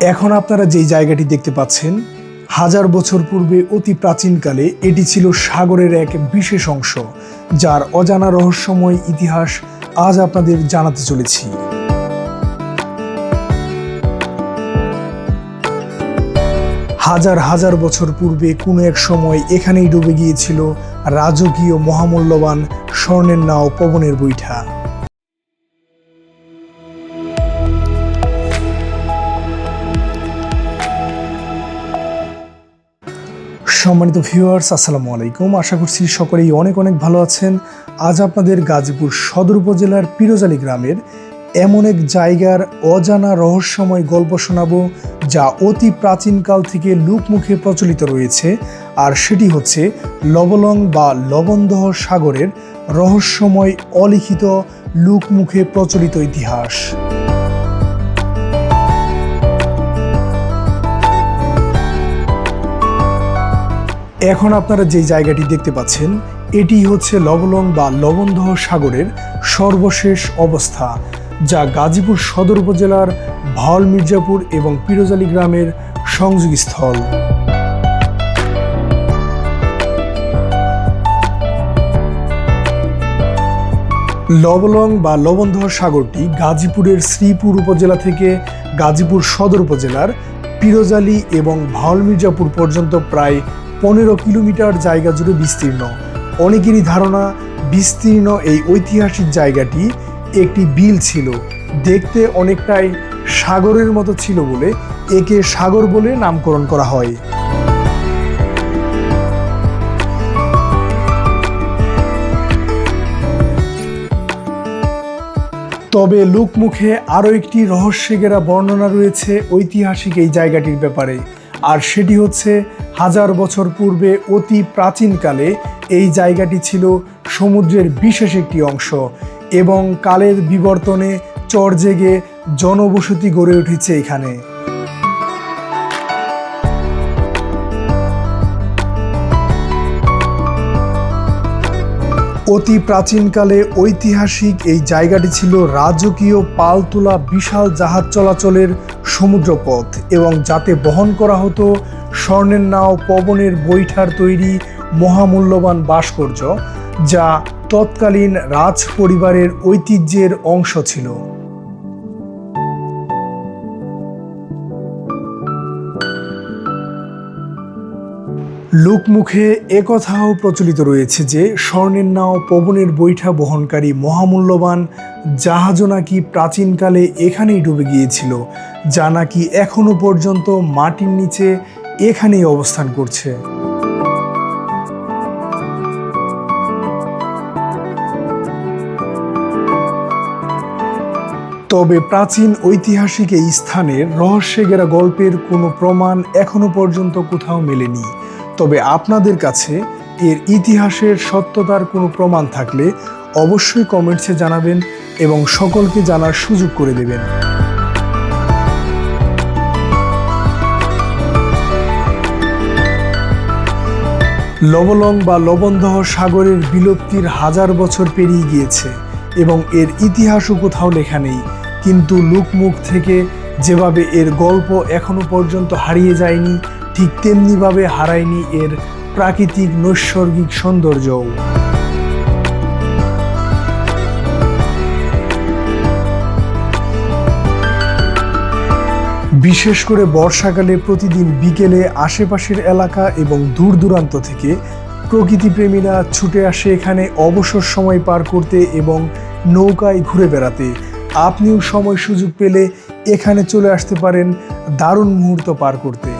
এখন আপনারা যেই জায়গাটি দেখতে পাচ্ছেন, হাজার বছর পূর্বে অতি প্রাচীনকালে এটি ছিল সাগরের এক বিশেষ অংশ, যার অজানা রহস্যময় ইতিহাস আজ আপনাদের জানাতে চলেছি। হাজার হাজার বছর পূর্বে কোনো এক সময় এখানেই ডুবে গিয়েছিল রাজকীয় মহামূল্যবান স্বর্ণের নাও পবনের বৈঠা। সম্মানিত ভিউয়ার্স আসসালামু আলাইকুম। আশা করছি সকলেই অনেক অনেক ভালো আছেন। আজ আপনাদের গাজীপুর সদর উপজেলার পিরোজালি গ্রামের এমন এক জায়গার অজানা রহস্যময় গল্প শোনাবো, যা অতি প্রাচীনকাল থেকে লোকমুখে প্রচলিত রয়েছে, আর সেটি হচ্ছে লবলং বা লবণদহ সাগরের রহস্যময় অলিখিত, লোকমুখে প্রচলিত ইতিহাস। এখন আপনারা যে জায়গাটি দেখতে পাচ্ছেন, এটি হচ্ছে লবলং বা লবণদহ সাগরের সর্বশেষ অবস্থা, যা গাজীপুর সদর উপজেলার ভাওয়াল মির্জাপুর এবং পিরোজালি গ্রামের সংযোগস্থল। লবলং বা লবণদহ সাগরটি গাজীপুরের শ্রীপুর উপজেলা থেকে গাজীপুর সদর উপজেলার পিরোজালি এবং ভাওয়াল মির্জাপুর পর্যন্ত প্রায় পনেরো কিলোমিটার জায়গা জুড়ে বিস্তীর্ণ। অনেকেরই ধারণা, বিস্তীর্ণ এই ঐতিহাসিক জায়গাটি একটি বিল ছিল। দেখতে অনেকটাই সাগরের মতো ছিল বলে একে সাগর বলে নামকরণ করা হয়। তবে লোকমুখে আরও একটি রহস্যে ঘেরা বর্ণনা রয়েছে ঐতিহাসিক এই জায়গাটির ব্যাপারে। আর সেটি হচ্ছে হাজার বছর পূর্বে অতি প্রাচীনকালে এই জায়গাটি ছিল সমুদ্রের বিশেষ একটি অংশ এবং কালের বিবর্তনে চর জেগে জনবসতি গড়ে উঠেছে এখানে। অতি প্রাচীনকালে ঐতিহাসিক এই জায়গাটি ছিল রাজকীয় পালতোলা বিশাল জাহাজ চলাচলের সমুদ্রপথ এবং যাতে বহন করা হতো স্বর্ণের নাও পবনের বৈঠার তৈরি মহামূল্যবান ভাস্কর্য, যা তৎকালীন রাজ পরিবারের ঐতিহ্যের অংশ ছিল। লোকমুখে একথাও প্রচলিত রয়েছে যে, স্বর্ণের নাও পবনের বৈঠা বহনকারী মহামূল্যবান জাহাজও নাকি প্রাচীনকালে এখানেই ডুবে গিয়েছিল, যা নাকি এখনও পর্যন্ত মাটির নিচে এখানেই অবস্থান করছে। তবে প্রাচীন ঐতিহাসিক এই স্থানের রহস্যে গেরা গল্পের কোনো প্রমাণ এখনও পর্যন্ত কোথাও মেলেনি। তবে আপনাদের কাছে এর ইতিহাসের সত্যতার কোনো প্রমাণ থাকলে অবশ্যই কমেন্টসে জানাবেন এবং সকলকে জানার সুযোগ করে দেবেন। লবলং বা লবণদহ সাগরের বিলুপ্তির হাজার বছর পেরিয়ে গিয়েছে এবং এর ইতিহাসও কোথাও লেখা নেই। কিন্তু লোকমুখ থেকে যেভাবে এর গল্প এখনও পর্যন্ত হারিয়ে যায়নি ঠিক তেমনিভাবে হারায়নি এর প্রাকৃতিক নৈসর্গিক সৌন্দর্যও। বিশেষ করে বর্ষাকালে প্রতিদিন বিকেলে আশেপাশের এলাকা এবং দূর দূরান্ত থেকে প্রকৃতিপ্রেমীরা ছুটে আসে এখানে অবসর সময় পার করতে এবং নৌকায় ঘুরে বেড়াতে। আপনিও সময় সুযোগ পেলে এখানে চলে আসতে পারেন দারুণ মুহূর্ত পার করতে।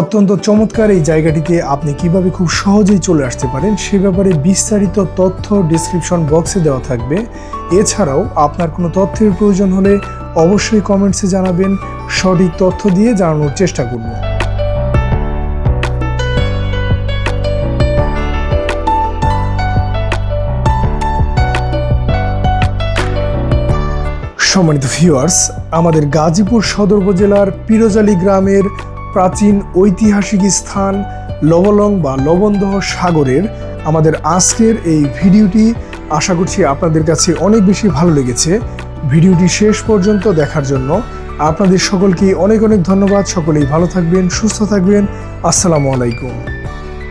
অত্যন্ত চমৎকার এই জায়গাটিতে আপনি কীভাবে খুব সহজেই চলে আসতে পারেন, সে ব্যাপারে বিস্তারিত তথ্য ডিসক্রিপশন বক্সে দেওয়া থাকবে। এছাড়াও আপনার কোনো তথ্যের প্রয়োজন হলে অবশ্যই কমেন্টসে জানাবেন, সঠিক তথ্য দিয়ে জানানোর চেষ্টা করব। সম্মানিত ভিউয়ার্স আমাদের গাজীপুর সদর উপজেলার পিরোজালি গ্রামের প্রাচীন ঐতিহাসিক স্থান লবলং বা লবণদহ সাগরের আমাদের আজকের এই ভিডিওটি আশা করছি আপনাদের কাছে অনেক বেশি ভালো লেগেছে। ভিডিওটি শেষ পর্যন্ত দেখার জন্য আপনাদের সকলকে অনেক অনেক ধন্যবাদ। সকলেই ভালো থাকবেন, সুস্থ থাকবেন। আসসালামু আলাইকুম।